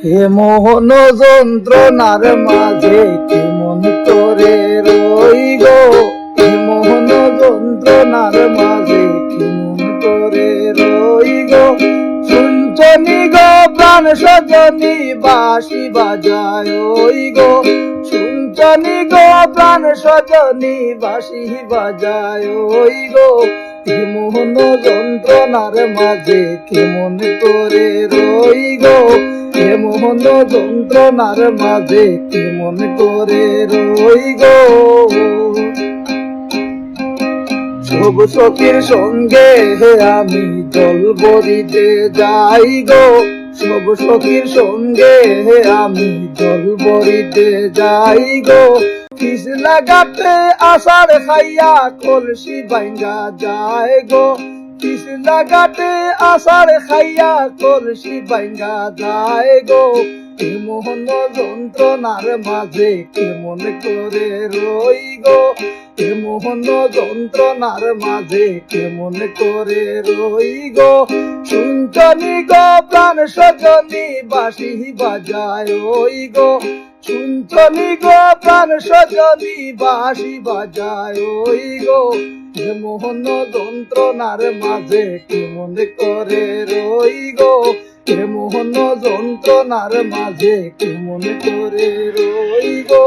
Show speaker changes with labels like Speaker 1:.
Speaker 1: হে মোহন যন্ত্রণার মাঝে কেমন করে রই গো হে মোহন যন্ত্রণার মাঝে কেমন করে রই গো শুনছনি গো প্রাণ সজনি বাসি বাজায় গো শুনছনি গো প্রাণ সজনি বাসি বাজায় গো হে মোহন যন্ত্রণার মাঝে কেমন করে রই গো হে মোহন যন্ত্রণার মাঝে কেমন করে রই গো সব সখীর সঙ্গে আমি জল বরিতে যাই গো। সব সখীর সঙ্গে আমি জল বরিতে যাই গো। কিস লাগাতে আষাঢ় খাইয়া কলসি বাইঙ্গা যায় গো। কিস লাগাতে আষাঢ় খাইয়া কলসি বাইঙ্গা যায় গো। কেমন যন্ত্রণার মাঝে কেমন করে রই গো। মোহন যন্ত্রণার মাঝে কেমন করে রই গো? শুনছনি গো, প্রাণ সজনি বাসি বাজায় ওই গো। শুনছনি গো, প্রাণ সজনি বাসি বাজায় ওই গো। মোহন যন্ত্রণার মাঝে কেমন করে রই গো? মোহন যন্ত্রণার মাঝে কেমন করে রই গো?